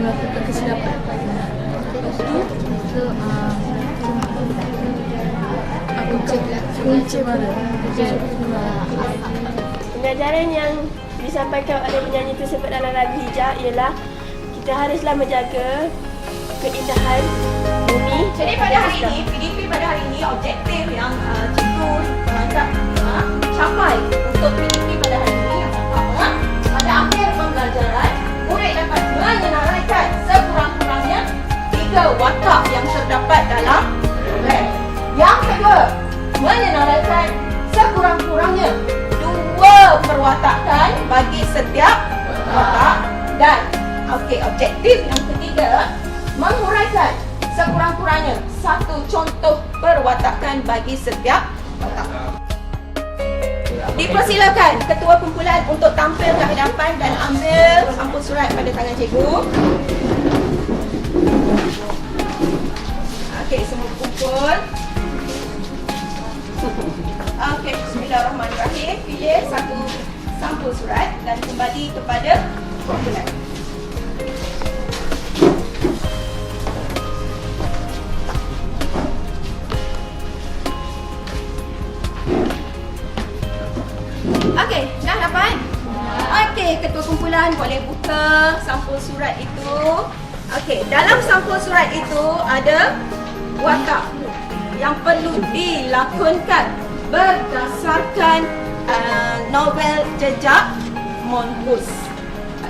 melakukan kesilapan. Lepas tu kita uh, kunci kunci mana? Pengajaran yang disampaikan oleh penyanyi tersebut dalam lagu hijab ialah kita haruslah menjaga keindahan bumi. Jadi pada hari ini, PDP pada hari ini objektif yang uh, cikgu nak uh, capai untuk PDP pada hari ini yang pertama, pada akhir pembelajaran, murid dapat menyenaraikan sekurang-kurangnya tiga watak yang terdapat dalam program. Yang kedua, menyenaraikan sekurang-kurangnya dua perwatakan bagi setiap watak dan okey objektif yang ketiga menghuraikan sekurang-kurangnya satu contoh perwatakan bagi setiap watak. Dipersilakan ketua kumpulan untuk tampil ke hadapan dan ambil sampul surat pada tangan cikgu. Okey, semua kumpul. Okey, bismillahirrahmanirrahim. Pilih satu sampul surat dan kembali kepada kumpulan. Dalam sampul surat itu ada watak yang perlu dilakonkan berdasarkan uh, novel jejak Mongoose.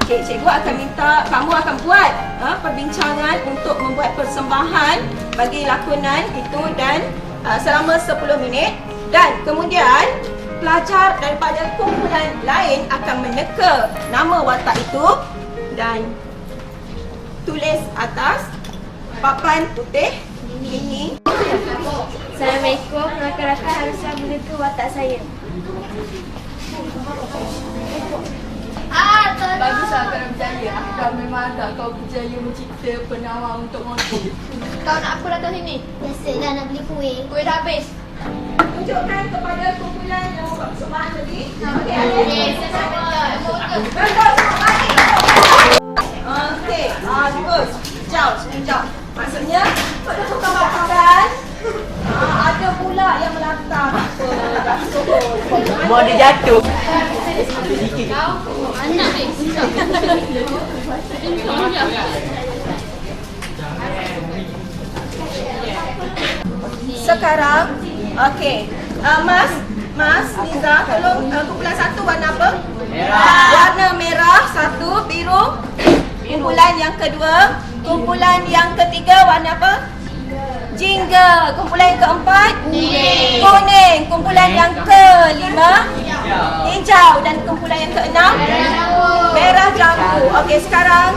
Okey, cikgu akan minta kamu akan buat uh, perbincangan untuk membuat persembahan bagi lakonan itu dan uh, selama 10 minit dan kemudian pelajar daripada kumpulan lain akan meneka nama watak itu dan tulis atas papan putih ini Assalamualaikum, rakan-rakan haruslah meneka watak saya. Baguslah kau nak berjaya. Kau memang agak kau berjaya mencipta penawar untuk motif. Kau nak apa datang sini? Biasalah nak beli kuih Kuih dah habis. tunjukkan kepada kumpulan yang membuat persembahan tadi okey ada Yes, saya Betul, balik. Mau dia jatuh. Anak ni Sekarang, okey. Uh, mas, Mas Niza, tolong uh, kumpulan satu warna apa? Merah. Warna merah, satu, biru. Kumpulan yang kedua, kumpulan yang ketiga warna apa? Jingga. Kumpulan yang keempat? Kuning. Kuning. Kumpulan yang kelima? Hijau. Dan kumpulan yang keenam? Merah jambu. Okey, sekarang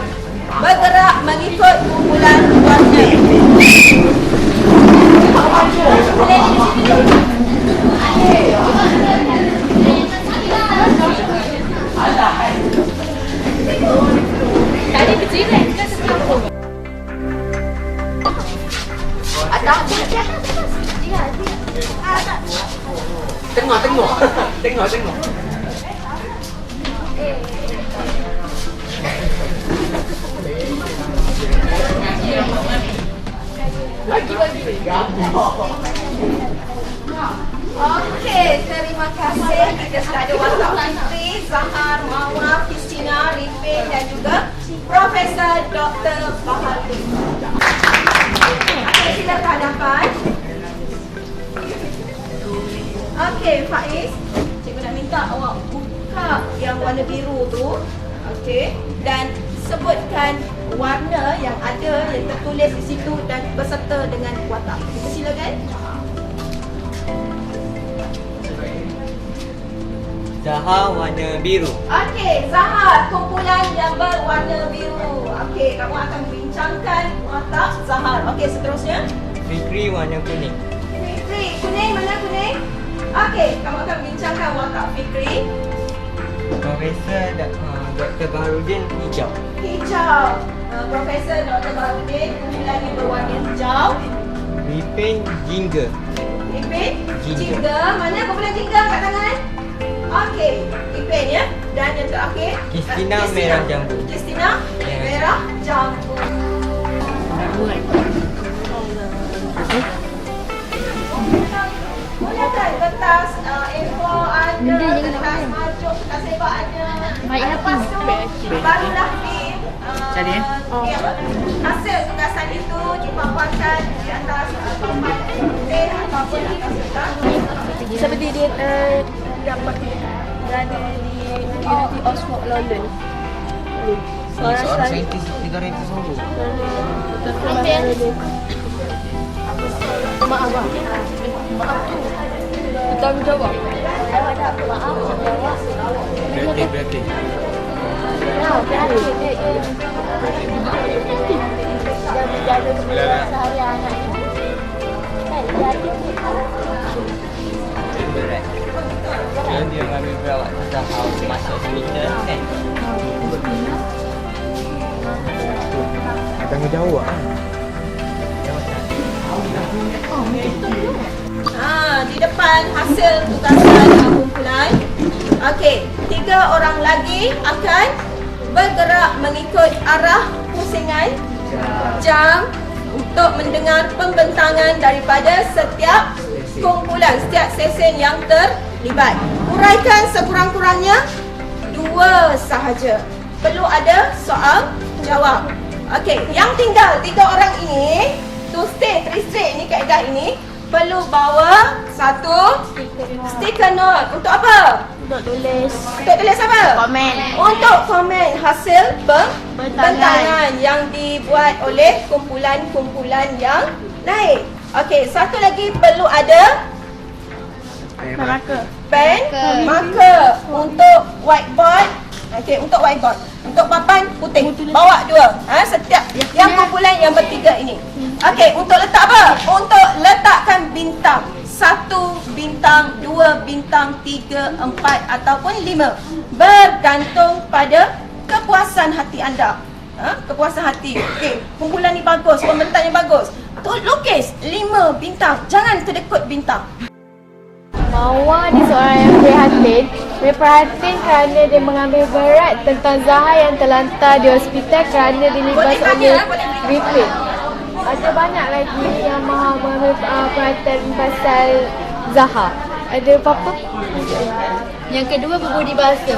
bergerak mengikut kumpulan warna. Tadi berjiran kan sebelum Atas. Tengok, tengok. Tengok, tengok. Okey, terima kasih. Kita sudah ada watak Fitri, Zahar, Mawar, Christina, Ripin dan juga Profesor Dr. Baharudin. Okey, silakan hadapan. Okey, Faiz. Cikgu nak minta awak buka yang warna biru tu. Okey. Dan sebutkan warna yang ada yang tertulis di situ dan berserta dengan watak. Silakan. Zaha warna biru. Okey, Zahar, kumpulan yang berwarna biru. Okey, kamu akan bincangkan watak Zahar. Okey, seterusnya. Fikri warna kuning. Fikri, kuning mana kuning? Okey, kamu akan bincangkan watak Fikri. Profesor uh, Dr. Baharudin hijau. Hijau. Uh, Profesor Dr. Baharudin, kumpulan yang berwarna hijau. Ripin jingga. Ipin, Jingga. jingga. Mana kumpulan jingga kat tangan? Okey, Ipin ya. Dan yang terakhir. Christina uh, merah jambu. Christina Merah merah jambu. Gunakan kertas A4 anda, kertas majuk, kertas sebab anda. Baik, tu, barulah di uh, Cari, eh? hasil tugasan itu dipaparkan di atas papan putih ataupun di atas. Seperti dia uh, dapat berada di Unity Oxford London. Seorang saintis. negara itu sungguh. Maaf, maaf. Maaf tu. Bertanggungjawab. Berarti, berarti. Ya, berarti kepentingan seharian anak. Kan, jadi Berat. Dia dia mengambil perawat Zaha masuk kan. Tanggungjawab. Ha, di depan hasil tugasan kumpulan. Okey, tiga orang lagi akan bergerak mengikut arah pusingan jam untuk mendengar pembentangan daripada setiap kumpulan, setiap sesen yang terlibat. Uraikan sekurang-kurangnya dua sahaja. Perlu ada soal jawab. Okey, yang tinggal tiga orang ini to stay three straight ni kaedah ini perlu bawa satu stiker note untuk apa? untuk tulis Untuk tulis apa? komen. Untuk komen hasil pembentangan yang dibuat oleh kumpulan-kumpulan yang lain. Okey, satu lagi perlu ada Marker. pen, Marker. marker untuk whiteboard. Okey, untuk whiteboard. Untuk papan putih. Bawa dua. Ha, setiap yang kumpulan yang bertiga ini. Okey, untuk letak apa? Untuk letakkan bintang. Satu bintang, dua bintang, tiga, empat ataupun lima. Bergantung pada kepuasan hati anda. Ha? Kepuasan hati. Okey, kumpulan ni bagus, pembentang ni bagus. Tu lukis lima bintang. Jangan kedekut bintang. Mawar ni seorang yang prihatin. Dia prihatin kerana dia mengambil berat tentang Zaha yang terlantar di hospital kerana dilibas Boleh oleh boleh tanya. repeat. Ada banyak lagi yang maha mengambil uh, perhatian pasal Zaha. Ada apa-apa? Yang kedua berbudi bahasa.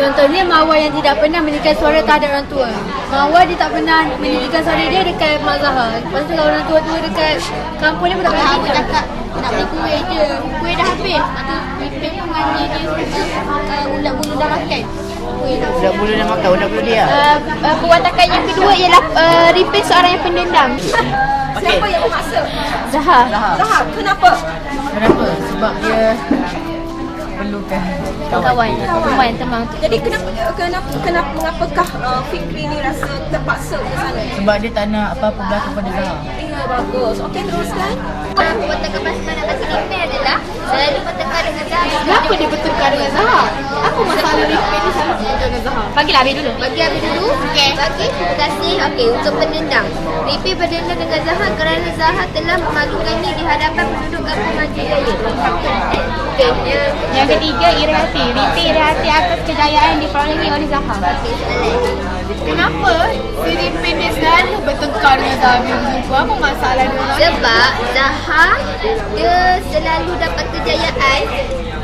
Contohnya Mawar yang tidak pernah meninggikan suara terhadap orang tua. Mawar dia tak pernah meninggikan suara dia dekat Mak Zahra. Lepas tu kalau orang tua-tua dekat kampung dia pun tak pernah meninggikan. cakap nak beli kuih je. Kuih dah habis. Lepas tu Pipin pun mandi dia suka uh, ulat bulu dah makan. Kuih dah. Udah bulu dah makan, udah bulu dia. Uh, uh, perwatakan yang kedua ialah uh, Ripin seorang yang pendendam. Siapa yang memaksa? Zahar. Zahar, kenapa? Kenapa? Sebab dia perlukan Kawan. Kawan teman. Jadi kenapa kenapa kenapa mengapakah uh, Fikri ni rasa terpaksa ke sana? Sebab dia tak nak apa-apa berlaku pada Zahar. Ya, bagus. Okey, teruskan. Pertengkaran pasukan nak kasi Rimpi adalah selalu bertengkar dengan Zahar. Kenapa dia bertengkar dengan Zahar? Apa masalah ni selalu bertengkar dengan? Bagilah Habib dulu. Bagi Abi dulu. Okey. Bagi terima kasih. Okey, untuk pendendam. Rimpi berdendam dengan Zahar kerana Zahar telah memalukannya di hadapan penduduk kampung Maju Jaya. Okey, Yang ketiga, iri hati. Rimpi iri hati atas kejayaan diperolehi oleh Zahar. Kenapa si Rimpi ni selalu bertengkar dengan Zahar Minggu? Apa masalah dia orang? Sebab Zahar dia selalu dapat kejayaan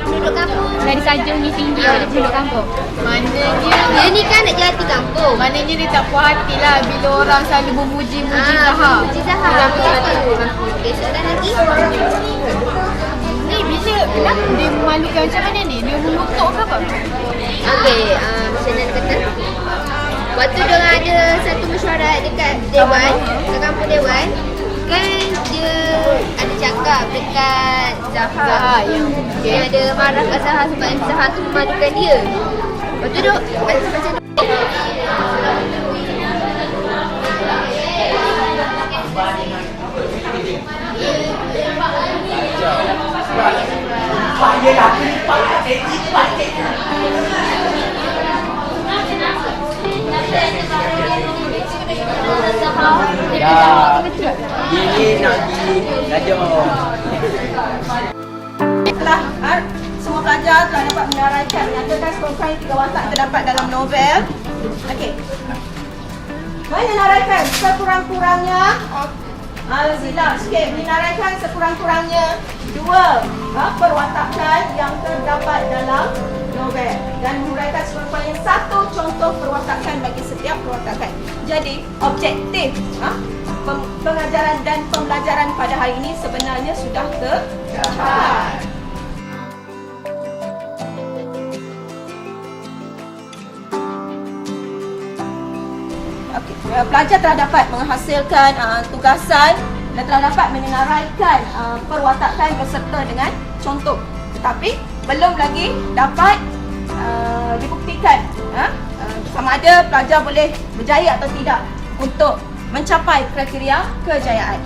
penduduk kampung. Dari sanjungi tinggi oleh penduduk kampung. Maknanya Dia ni kan nak jati kampung. Maknanya dia tak puas hati lah bila orang selalu memuji-muji Ah, Zahar. Puji Zahar. Okey, soalan lagi. Kenapa dia memalukan macam mana ni? Dia mengutuk ke apa? Okey, uh, macam mana dia kata? Waktu dia ada satu mesyuarat dekat Dewan, dekat kampung Dewan, kan dia ada cakap dekat Zahar. Zahar, ya. Dia ada marah kat Zahar sebab Zahar tu memalukan dia. Lepas tu duk, macam macam Ya. Ini nak pergi belajar. Telah ah, semua pelajar telah dapat menaraikan menyatakan sekurang-kurangnya tiga watak terdapat dalam novel. Okey. Menaraikan sekurang-kurangnya Alzila, sikit menaraikan sekurang-kurangnya dua ah, perwatakan yang terdapat dalam novel dan menguraikan sekurang-kurangnya satu contoh perwatakan bagi setiap perwatakan. Jadi, objektif pem- pengajaran dan pembelajaran pada hari ini sebenarnya sudah tercapai. Pelajar telah dapat menghasilkan uh, tugasan dan telah dapat menyenaraikan uh, perwatakan beserta dengan contoh. Tetapi belum lagi dapat uh, dibuktikan uh, uh, sama ada pelajar boleh berjaya atau tidak untuk mencapai kriteria kejayaan.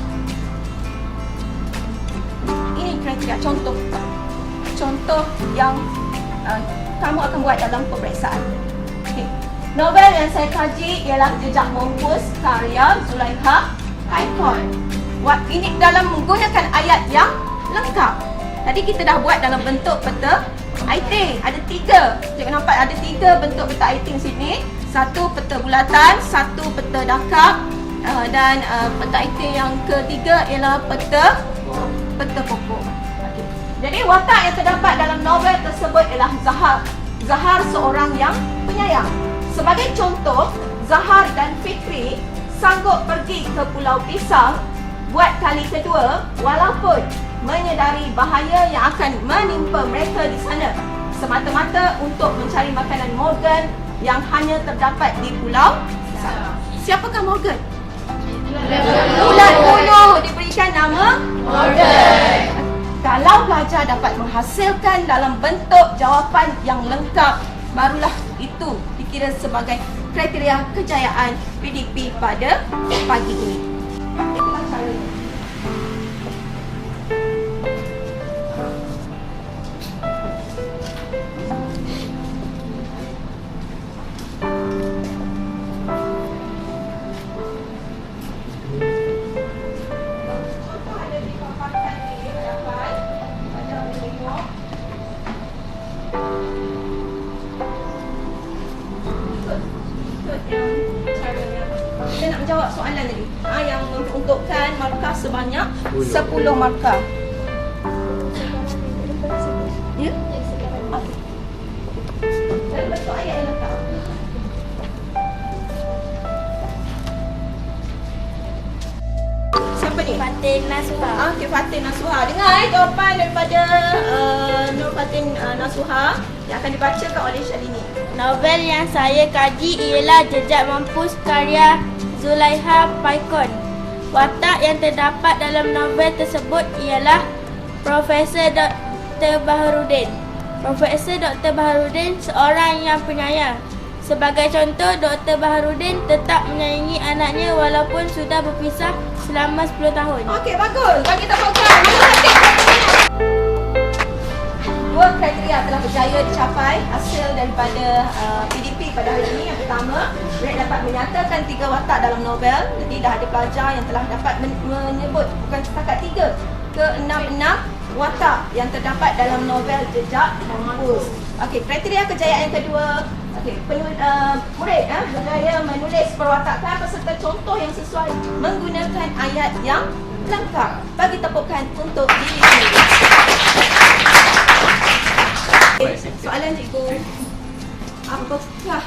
Ini kriteria contoh. Contoh yang uh, kamu akan buat dalam peperiksaan. Novel yang saya kaji ialah Jejak Mampus karya Zulaikha Haikon. Wat ini dalam menggunakan ayat yang lengkap. Tadi kita dah buat dalam bentuk peta iting. Ada tiga. Cikgu nampak ada tiga bentuk peta iting sini. Satu peta bulatan, satu peta dakap uh, dan uh, peta iting yang ketiga ialah peta peta pokok. Okey. Jadi watak yang terdapat dalam novel tersebut ialah Zahar. Zahar seorang yang penyayang. Sebagai contoh, Zahar dan Fikri sanggup pergi ke Pulau Pisang buat kali kedua walaupun menyedari bahaya yang akan menimpa mereka di sana semata-mata untuk mencari makanan Morgan yang hanya terdapat di Pulau Pisang. Siapakah Morgan? Bulan Uluh diberikan nama Morgan. Kalau pelajar dapat menghasilkan dalam bentuk jawapan yang lengkap, barulah itu dikira sebagai kriteria kejayaan PDP pada pagi ini. Menjawab soalan tadi. Ha, yang memperuntukkan markah sebanyak 10 markah. Ya? Okey. Dan bentuk ayat yang lengkap. Siapa ni? Fatin Nasuha. Ah, Okey, Fatin Nasuha. Dengar eh jawapan daripada uh, Nur Fatin uh, Nasuha yang akan dibacakan oleh Syalini. Novel yang saya kaji ialah Jejak Mampus karya Zulaiha Paikon. Watak yang terdapat dalam novel tersebut ialah Profesor Dr. Baharudin. Profesor Dr. Baharudin seorang yang penyayang. Sebagai contoh, Dr. Baharudin tetap menyayangi anaknya walaupun sudah berpisah selama 10 tahun. Okey, bagus. Bagi hati kriteria? Dua kriteria telah berjaya dicapai hasil daripada uh, PDP pada hari ini. Yang pertama, Red dapat menyatakan tiga watak dalam novel. Jadi dah ada pelajar yang telah dapat men- menyebut bukan setakat tiga, ke enam-enam watak yang terdapat dalam novel Jejak Mampus. Okey, kriteria kejayaan yang kedua. Okey, penul, uh, murid eh, berjaya menulis perwatakan beserta contoh yang sesuai menggunakan ayat yang lengkap. Bagi tepukan untuk diri sendiri. Okay, soalan cikgu. Apakah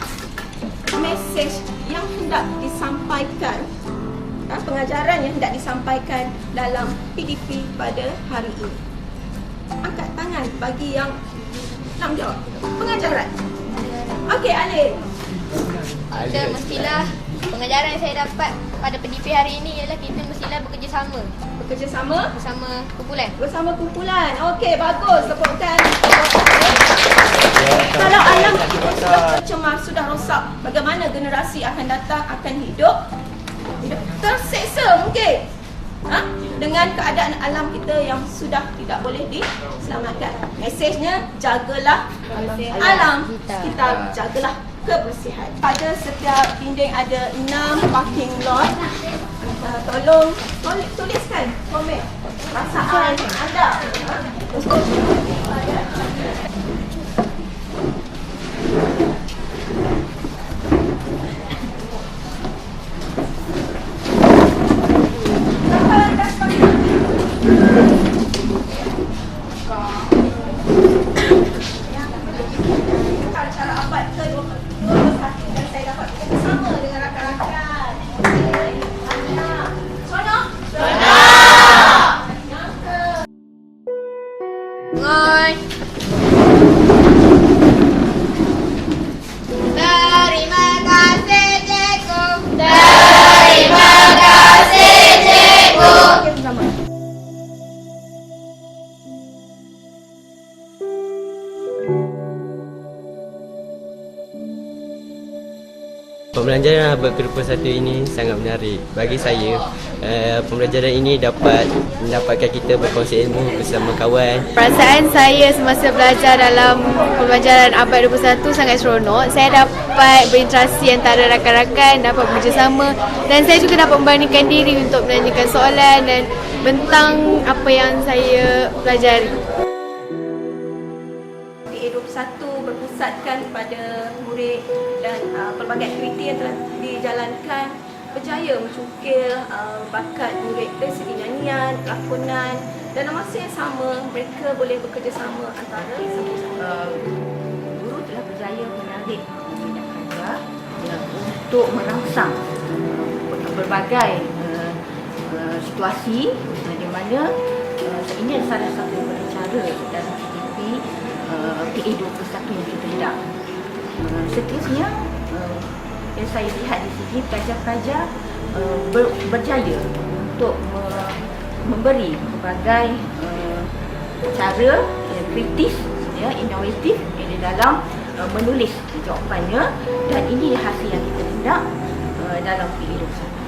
mesej yang hendak disampaikan ah, pengajaran yang hendak disampaikan dalam PDP pada hari ini? Angkat tangan bagi yang nak jawab. Pengajaran. Okey, Alif. Kita mestilah pengajaran yang saya dapat pada PDP hari ini ialah kita mestilah bekerjasama Bekerjasama bersama kumpulan. bersama kumpulan. Okey, bagus. Tepukan. Kalau alam kita tercemar, sudah rosak, bagaimana generasi akan datang akan hidup? Hidup terseksa mungkin. Ha? Dengan keadaan alam kita yang sudah tidak boleh diselamatkan. Mesejnya, jagalah alam kita, jagalah kebersihan. Pada setiap dinding ada 6 parking lot. Uh, tolong tulis, tuliskan komen perasaan anda. Ha? Pembelajaran abad ke-21 ini sangat menarik. Bagi saya, uh, pembelajaran ini dapat mendapatkan kita berkongsi ilmu bersama kawan. Perasaan saya semasa belajar dalam pembelajaran abad 21 sangat seronok. Saya dapat berinteraksi antara rakan-rakan, dapat bekerjasama dan saya juga dapat membandingkan diri untuk menanyakan soalan dan bentang apa yang saya pelajari. PA21 berpusatkan pada murid dan uh, pelbagai aktiviti yang telah dijalankan berjaya mencukil uh, bakat murid dari segi nyanyian, lakonan dan dalam masa yang sama mereka boleh bekerjasama antara sama-sama. guru telah berjaya menarik untuk merangsang uh, berbagai uh, uh, situasi uh, di mana uh, ini adalah salah satu cara dalam PDP uh, PA21 yang kita hendak. Uh, seterusnya uh, yang saya lihat di sini pelajar-pelajar uh, ber, berjaya untuk me- memberi berbagai uh, cara yang kritis ya inovatif ya, di dalam uh, menulis jawapannya dan ini hasil yang kita hendak uh, dalam PA21.